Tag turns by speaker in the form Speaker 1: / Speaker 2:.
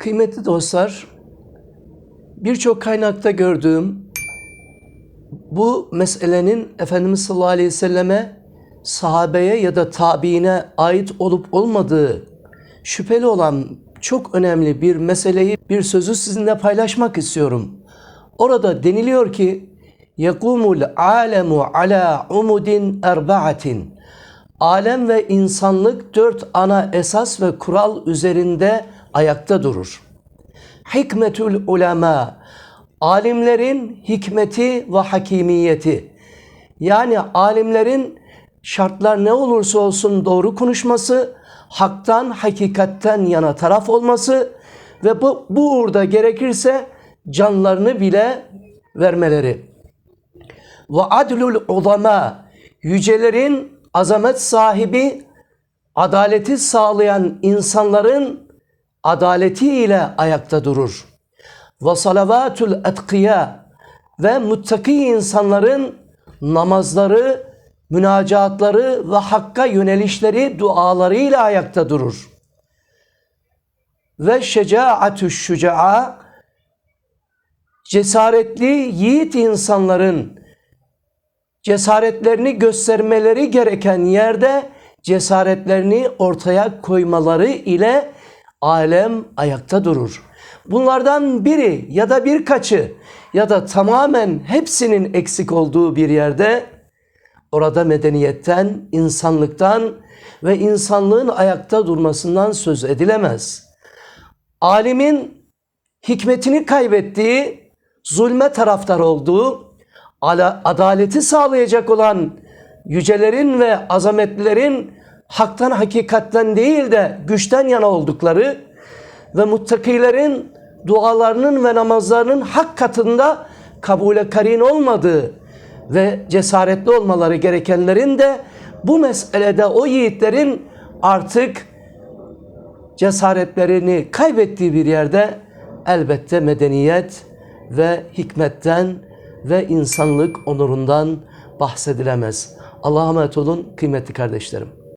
Speaker 1: Kıymetli dostlar, birçok kaynakta gördüğüm bu meselenin Efendimiz sallallahu aleyhi ve selleme sahabeye ya da tabiine ait olup olmadığı şüpheli olan çok önemli bir meseleyi, bir sözü sizinle paylaşmak istiyorum. Orada deniliyor ki yekumul alemu ala umudin erba'atin Alem ve insanlık dört ana esas ve kural üzerinde ayakta durur. Hikmetül ulema, alimlerin hikmeti ve hakimiyeti. Yani alimlerin şartlar ne olursa olsun doğru konuşması, haktan, hakikatten yana taraf olması ve bu, bu uğurda gerekirse canlarını bile vermeleri. Ve adlul ulama, yücelerin azamet sahibi, adaleti sağlayan insanların adaletiyle ayakta durur. Ve salavatul etkiya ve muttaki insanların namazları, münacatları ve hakka yönelişleri dualarıyla ayakta durur. Ve şecaatü şüca'a cesaretli yiğit insanların cesaretlerini göstermeleri gereken yerde cesaretlerini ortaya koymaları ile alem ayakta durur. Bunlardan biri ya da birkaçı ya da tamamen hepsinin eksik olduğu bir yerde orada medeniyetten, insanlıktan ve insanlığın ayakta durmasından söz edilemez. Alimin hikmetini kaybettiği, zulme taraftar olduğu, adaleti sağlayacak olan yücelerin ve azametlilerin haktan hakikatten değil de güçten yana oldukları ve muttakilerin dualarının ve namazlarının hak katında kabule karin olmadığı ve cesaretli olmaları gerekenlerin de bu meselede o yiğitlerin artık cesaretlerini kaybettiği bir yerde elbette medeniyet ve hikmetten ve insanlık onurundan bahsedilemez. Allah'a emanet olun kıymetli kardeşlerim.